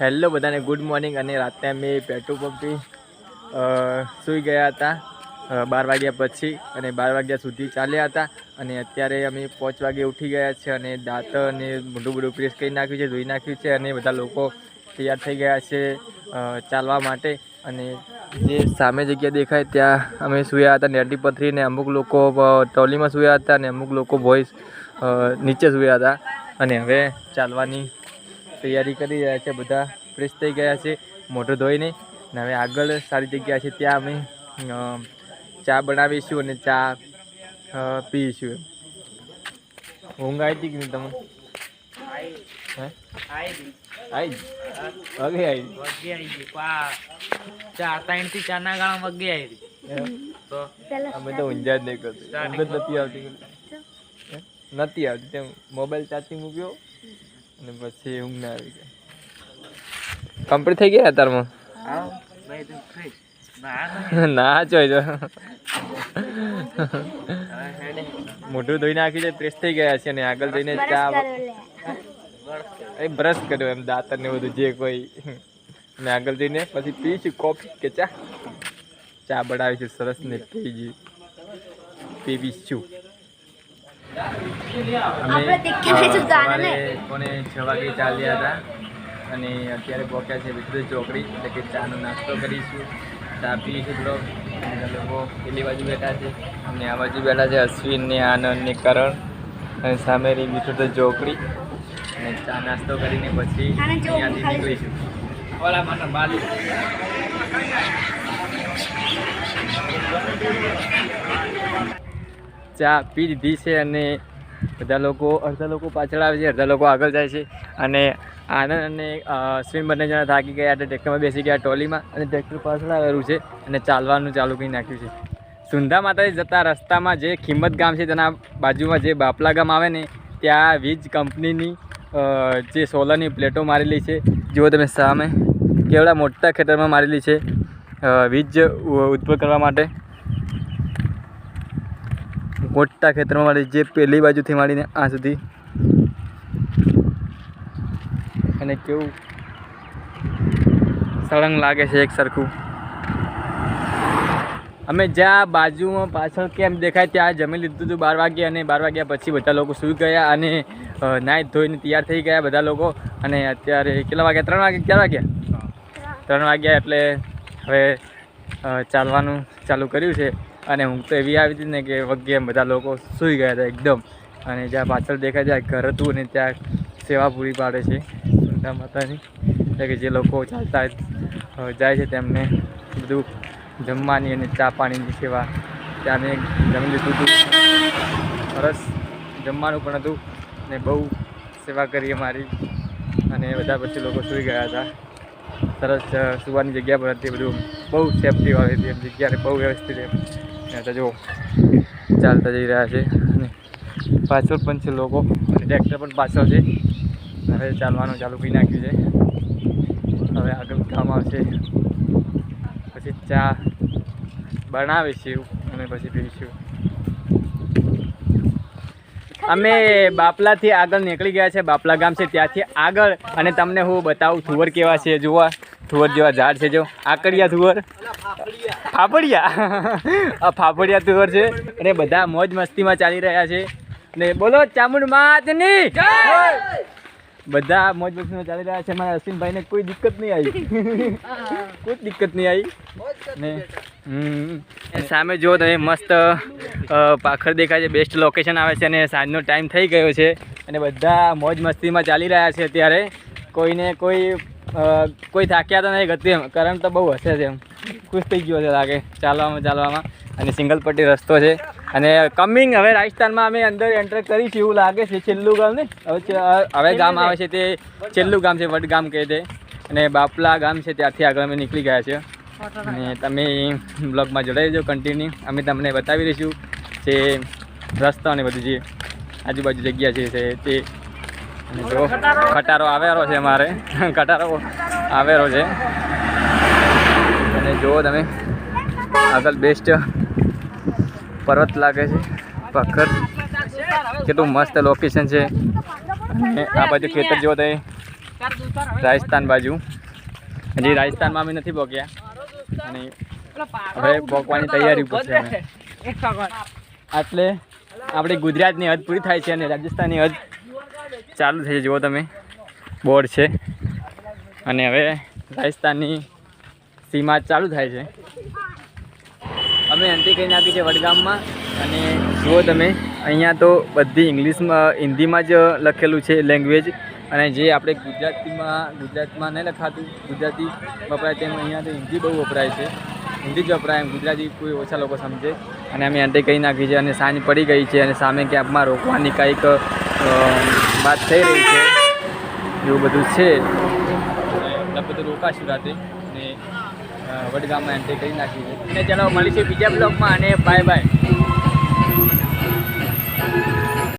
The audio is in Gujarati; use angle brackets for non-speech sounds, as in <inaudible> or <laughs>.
હેલો બધાને ગુડ મોર્નિંગ અને રાતે અમે પેટ્રોલ પંપથી સૂઈ ગયા હતા. બાર વાગ્યા પછી અને બાર વાગ્યા સુધી ચાલ્યા હતા અને અત્યારે અમે પાંચ વાગે ઉઠી ગયા છે અને દાંત અને મોઢું બધું પ્રેસ કરી નાખ્યું છે, ધોઈ નાખ્યું છે અને બધા લોકો તૈયાર થઈ ગયા છે ચાલવા માટે. અને જે સામે જગ્યા દેખાય ત્યાં અમે સૂયા હતા નેટી પથરી ને અમુક લોકો ટ્રોલીમાં સૂયા હતા અને અમુક લોકો બોયસ નીચે સૂયા હતા. અને હવે ચાલવાની તૈયારી કરી રહ્યા છે બધા ફ્રેશ થઈ ગયા છે મોઢું ધોઈને. અને હવે આગળ સારી જગ્યા છે ત્યાં અમે ચા બનાવીશું અને ચા પીશું ઊંઘ આવી હતી કે નહીં તમે હે? આવી હવે આવી ચાર ત્રણથી ચાર ના ગાળા વગે આવી તો? અમે તો ઊંઝા જ નહીં કરતા. ઊંઘ જ નથી આવતી. નથી આવતી. તેમ મોબાઈલ ચાર્જિંગ મૂક્યો. અને પછી ઊંઘ ના આવી ગઈ. કમ્પ્લીટ થઈ ગયા અત્યારમાં? આવો ભાઈ તું ના <laughs> ના જોઈ જો. મોઢું ધોઈ નાખી છે પ્રેસ થઈ ગયા છે અને આગળ જઈને ચા એ બ્રશ કર્યો એમ દાંતર ને બધું જે કોઈ. અને આગળ જઈને પછી પીશું કોફી કે ચા? ચા બનાવીશું સરસ ને પીજી પીવીશું. અમે દેખ્યા છે વાગે ચાલ્યા હતા અને અત્યારે પહોંચ્યા છે વિદ્યુત ચોકડી એટલે કે ચાનો નાસ્તો કરીશું. ચા પીશું થોડો. અને લોકો પેલી બાજુ બેઠા છે. અને આ બાજુ બેઠા છે અશ્વિન ને આનંદ ને કરણ. અને સામે રહી વિદ્યુત ચોકડી. અને ચા નાસ્તો કરીને પછી ત્યાંથી અહીંયાથી નીકળીશું. ઓલા બાલી. ચા પી દીધી છે અને બધા લોકો, અડધા લોકો પાછળ આવે છે, અડધા લોકો આગળ જાય છે. અને આનંદ અને સ્વિમ બંને જણા થાકી ગયા એટલે ટ્રેક્ટરમાં બેસી ગયા ટ્રોલીમાં અને ટ્રેક્ટર પાછળ આવેલું છે અને ચાલવાનું ચાલુ કરી નાખ્યું છે. સુંધા માતાજી જતા રસ્તામાં જે કિંમત ગામ છે તેના બાજુમાં જે બાપલા ગામ આવે ને, ત્યાં વીજ કંપનીની જે સોલરની પ્લેટો મારેલી છે. જુઓ તમે સામે, કેવડા મોટા ખેતરમાં મારેલી છે વીજ ઉત્પન્ન કરવા માટે. મોટા ખેતરમાં મારી જે પેલી બાજુથી માંડીને આ સુધી. અને કેવું સળંગ લાગે છે એક સરખું. અમે જ્યાં બાજુમાં પાછળ કેમ દેખાય ત્યાં જમી લીધું હતું બાર વાગે અને બાર વાગ્યા પછી બધા લોકો સૂઈ ગયા અને નાહી ધોઈને તૈયાર થઈ ગયા બધા લોકો. અને અત્યારે કેટલા વાગ્યા? ત્રણ વાગે ચાર વાગ્યા? ત્રણ વાગ્યા એટલે હવે ચાલવાનું ચાલુ કર્યું છે. અને ઊંઘ તો એવી આવી હતી ને કે વગે બધા લોકો સૂઈ ગયા હતા એકદમ. અને જ્યાં પાછળ દેખાય ત્યાં ઘર હતું અને ત્યાં સેવા પૂરી પાડે છે સુંદા માતાની. એટલે કે જે લોકો ચાલતા જાય છે તેમને બધું જમવાની અને ચા પાણીની સેવા ત્યાં મેં જમી લીધું હતું. સરસ જમવાનું પણ હતું ને બહુ સેવા કરી અમારી. અને બધા પછી લોકો સૂઈ ગયા હતા. સરસ સુવાની જગ્યા પર હતી બધું. બહુ સેફટી વાળી હતી એમ જગ્યાને બહુ વ્યવસ્થિત એમ તો જો ચાલતા જઈ રહ્યા છે. અને પાછળ પણ છે લોકો. અને ટ્રેક્ટર પણ પાછળ છે. હવે ચાલવાનું ચાલુ કરી નાખ્યું છે. હવે આગળ કામ આવશે. પછી ચા બનાવીશું. અને પછી પીશું. અમે બાપલાથી આગળ નીકળી ગયા છે બાપલા ગામ છે ત્યાંથી આગળ. અને તમને હું બતાવું થુવર કેવા છે જોવા થુવર જેવા ઝાડ છે જો. આકડિયા થુવર ફાફડિયા. આ ફાફડિયા થુવર છે. અને બધા મોજ મસ્તીમાં ચાલી રહ્યા છે. ને બોલો ચામુંડ માતની. બધા મોજ મસ્તીમાં ચાલી રહ્યા છે. મારા અશ્વિનભાઈને કોઈ દિક્કત નહીં આવી. કોઈ દિક્કત નહીં આવી. ને સામે જો તમે મસ્ત પાખર દેખાય છે બેસ્ટ લોકેશન આવે છે અને સાંજનો ટાઈમ થઈ ગયો છે અને બધા મોજ મસ્તીમાં ચાલી રહ્યા છે અત્યારે. કોઈને કોઈ કોઈ થાક્યા તો નહીં, ગતું એમ. કરંટ તો બહુ હશે છે એમ. ખુશ થઈ ગયો છે લાગે, ચાલવામાં ચાલવામાં. અને સિંગલ પટ્ટી રસ્તો છે. અને કમિંગ હવે રાજસ્થાનમાં અમે અંદર એન્ટર કરી છે એવું લાગે છે છેલ્લું ગામ ને? હવે હવે ગામ આવે છે તે છેલ્લું ગામ છે, વડગામ કહે તે અને બાપલા ગામ છે ત્યાંથી આગળ અમે નીકળી ગયા છે અને તમે બ્લોગમાં જોડાઈ રહેજો કન્ટિન્યુ અમે તમને બતાવી દઈશું. જે રસ્તા અને બધું જે આજુબાજુ જગ્યા છે તે- તે અને જો ખટારો આવેલો છે અમારે. <laughs> ખટારો આવેલો છે. અને જુઓ તમે આગળ બેસ્ટ પર્વત લાગે છે. પખર કેટલું મસ્ત લોકેશન છે. આ બાજુ ખેતર જેવો તમે રાજસ્થાન બાજુ. હજી રાજસ્થાનમાં અમે નથી પહોંચ્યા અને હવે પહોંચવાની તૈયારી ઉપર છે અમે. એટલે આપણી ગુજરાતની હદ પૂરી થાય છે અને રાજસ્થાનની હદ ચાલુ થઈ છે. જુઓ તમે, બોર્ડ છે. અને હવે રાજસ્થાનની સીમા ચાલુ થાય છે. અમે એન્ટ્રી કરીને આપી છે વડગામમાં. અને જુઓ તમે, અહીંયા તો બધી ઇંગ્લિશમાં, હિન્દીમાં જ લખેલું છે લેંગ્વેજ. અને જે આપણે ગુજરાતીમાં, ગુજરાતમાં નહીં લખાતું, ગુજરાતી વપરાય તેમ અહીંયા તો હિન્દી બહુ વપરાય છે. હિન્દી જ વપરાય ગુજરાતી કોઈ ઓછા લોકો સમજે. અને અમે એન્ટ્રી કરી નાખી છે અને સાંજ પડી ગઈ છે અને સામે કેબમાં રોકવાની કંઈક વાત થઈ રહી છે. એવું બધું છે. એટલે બધું રોકાશું રાતે. અને વડગામમાં એન્ટ્રી કરી નાખી છે. અને ચાલો મળીશું બીજા બ્લોગમાં અને બાય બાય.